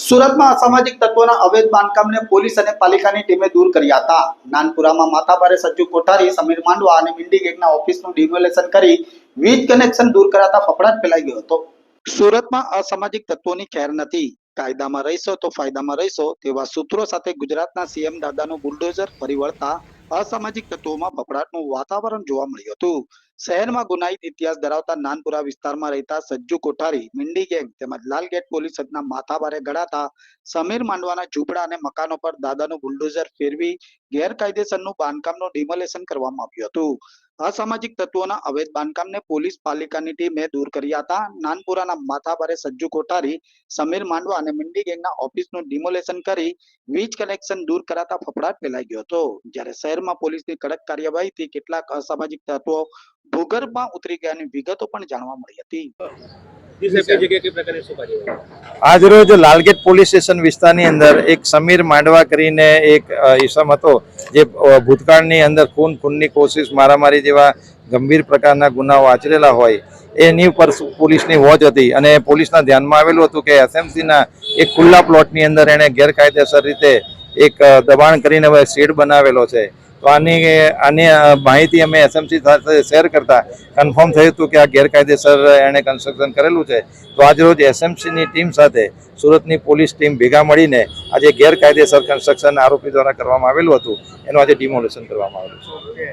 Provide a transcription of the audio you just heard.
સુરતમાં અસામાજિક તત્વોના અવૈધ બાંધકામને પોલીસ અને પાલિકાની ટીમે દૂર કર્યા હતા. નાનપુરામાં માથાભારે સજ્જુ કોઠારી, સમીર માંડવા અને મિંડી ગેંગના ઓફિસનું ડિમોલેશન કરી વીજ કનેક્શન દૂર કરાતા ફફડાટ ફેલાઈ ગયો હતો. સુરતમાં અસામાજિક તત્વોની ખેર નથી. કાયદામાં રહીશો તો ફાયદામાં રહીશો તેવા સૂત્રો સાથે ગુજરાતના સીએમ દાદાનું બુલડોઝર ફરી વળતા અસામાજિક તત્વોમાં ફફડાટનું વાતાવરણ જોવા મળ્યું હતું. શહેરમાં ગુનાહિત ઇતિહાસ ધરાવતા નાનપુરા વિસ્તારમાં રહેતા સજ્જુ કોઠારી, મિંડી ગેંગ તેમજ લાલગેટ પોલીસ સદના માથાભારે ગળાતા સમીર માંડવાના ઝૂંપડા અને મકાનો પર દાદાનું બુલડોઝર ફેરવી ગેરકાયદેસરનું બાંધકામનું ડિમોલેશન કરવામાં આવ્યું હતું. અસામાજિક તત્વોના અવૈધ બાંધકામને પોલીસ પાલિકાની ટીમે દૂર કર્યા હતા. નાનપુરાના માથાભારે સજ્જુ કોઠારી, સમીર માંડવા અને મિંડી ગેંગના ઓફિસનું ડિમોલેશન કરી વીજ કનેક્શન દૂર કરાતા ફફડાટ ફેલાઈ ગયો હતો. જ્યારે શહેરમાં પોલીસની કડક કાર્યવાહીથી કેટલાક અસામાજિક તત્વો ભૂગર્ભમાં ઉતરી ગયાની વિગતો પણ જાણવા મળી હતી. આજરોજ લાલગેટ પોલીસ સ્ટેશન વિસ્તારની અંદર એક સમીર માંડવા કરીને એક ઈસમ હતો જે ભૂતકાળની અંદર ખૂન ખૂનની કોશિશ મારામારી જેવા ગંભીર પ્રકારના ગુનાઓ આચરેલા હોય એની ઉપર પોલીસની વોચ હતી અને પોલીસના ધ્યાનમાં આવેલું હતું કે એસએમસીના એક ખુલ્લા પ્લોટની અંદર એણે ગેરકાયદેસર રીતે એક દબાણ કરીને હવે શેડ બનાવેલો છે. તો આની આની માહિતી અમે એસએમસી સાથે શેર કરતા કન્ફર્મ થયું હતું કે આ ગેરકાયદેસર એણે કન્સ્ટ્રક્શન કરેલું છે. તો આજરોજ એસએમસીની ટીમ સાથે સુરતની પોલીસ ટીમ ભેગા મળીને આજે ગેરકાયદેસર કન્સ્ટ્રક્શન આરોપી દ્વારા કરવામાં આવેલું હતું. એનું આજે ડિમોલેશન કરવામાં આવેલું છે.